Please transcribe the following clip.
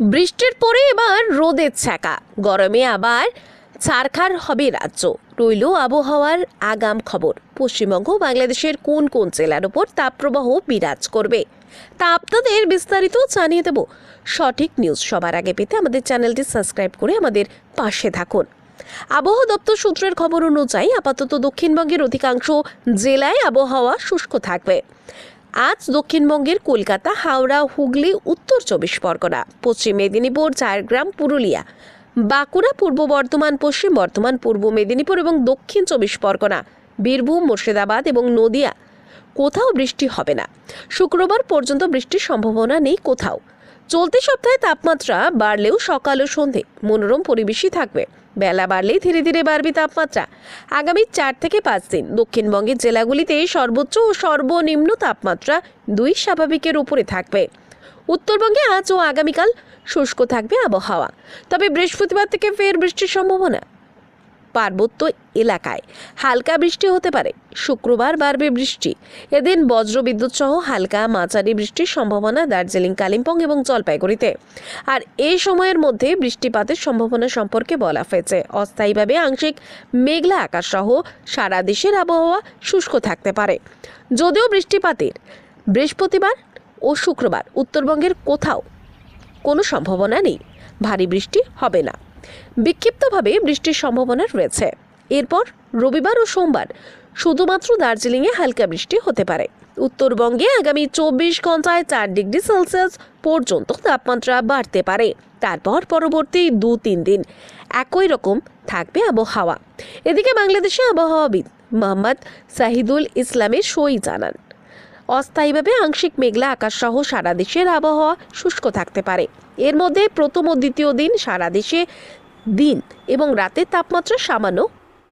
বৃষ্টির পরে এবার রোদের ছ্যাঁকা। গরমে আবার ছারখার হবে রাজ্য। রইল আবহাওয়ার আগাম খবর। পশ্চিমবঙ্গ বাংলাদেশের কোন কোন জেলার ওপর তাপপ্রবাহ বিরাজ করবে তা আপনাদের বিস্তারিত জানিয়ে দেব। সঠিক নিউজ সবার আগে পেতে আমাদের চ্যানেলটি সাবস্ক্রাইব করে আমাদের পাশে থাকুন। আবহাওয়া দপ্তর সূত্রের খবর অনুযায়ী আপাতত দক্ষিণবঙ্গের অধিকাংশ জেলায় আবহাওয়া শুষ্ক থাকবে। আজ দক্ষিণবঙ্গের কলকাতা, হাওড়া, হুগলি, উত্তর চব্বিশ পরগনা, পশ্চিম মেদিনীপুর, ঝাড়গ্রাম, পুরুলিয়া, বাঁকুড়া, পূর্ব বর্ধমান, পশ্চিম বর্ধমান, পূর্ব মেদিনীপুর এবং দক্ষিণ চব্বিশ পরগনা, বীরভূম, মুর্শিদাবাদ এবং নদিয়া। কোথাও বৃষ্টি হবে না। শুক্রবার পর্যন্ত বৃষ্টির সম্ভাবনা নেই কোথাও। চলতি সপ্তাহে তাপমাত্রা বাড়লেও সকাল ও সন্ধে মনোরম পরিবেশই থাকবে। বেলা বাড়লেই ধীরে ধীরে বাড়বে তাপমাত্রা। আগামী চার থেকে পাঁচ দিন দক্ষিণবঙ্গের জেলাগুলিতে সর্বোচ্চ ও সর্বনিম্ন তাপমাত্রা দুই স্বাভাবিকের উপরে থাকবে। উত্তরবঙ্গে আজ ও আগামীকাল শুষ্ক থাকবে আবহাওয়া। তবে বৃহস্পতিবার থেকে ফের বৃষ্টির সম্ভাবনা। পার্বত্য এলাকায়। হালকা বৃষ্টি হতে পারে। শুক্রবার বাড়বে বৃষ্টি। এদিন বজ্রবিদ্যুৎ সহ হালকা মাঝারি বৃষ্টির সম্ভাবনা দার্জিলিং, কালিম্পং এবং জলপাইগুড়িতে। আর এই সময়ের মধ্যে বৃষ্টিপাতের সম্ভাবনা সম্পর্কে বলা হয়েছে। অস্থায়ীভাবে আংশিক মেঘলা আকাশ সহ সারা দেশের আবহাওয়া শুষ্ক থাকতে পারে। যদিও বৃষ্টিপাতের বৃহস্পতিবার ও শুক্রবার উত্তরবঙ্গের কোথাও কোনো সম্ভাবনা নেই। ভারী বৃষ্টি হবে না। বিক্ষিপ্তভাবে বৃষ্টির সম্ভাবনা রয়েছে। এরপর রবিবার ও সোমবার শুধুমাত্র দার্জিলিংয়ে হালকা বৃষ্টি হতে পারে। উত্তরবঙ্গে আগামী চব্বিশ ঘন্টায় চার ডিগ্রি সেলসিয়াস পর্যন্ত তাপমাত্রা বাড়তে পারে। তারপর পরবর্তী দু তিন দিন একই রকম থাকবে আবহাওয়া। এদিকে বাংলাদেশে আবহাওয়াবিদ মোহাম্মদ সাহিদুল ইসলামের সই জানান। অস্থায়ীভাবে আংশিক মেঘলা আকাশ সহ সারা দেশের আবহাওয়া শুষ্ক থাকতে পারে। এর মধ্যে প্রথম ও দ্বিতীয় দিন সারা দেশে দিন এবং রাতের তাপমাত্রা সামান্য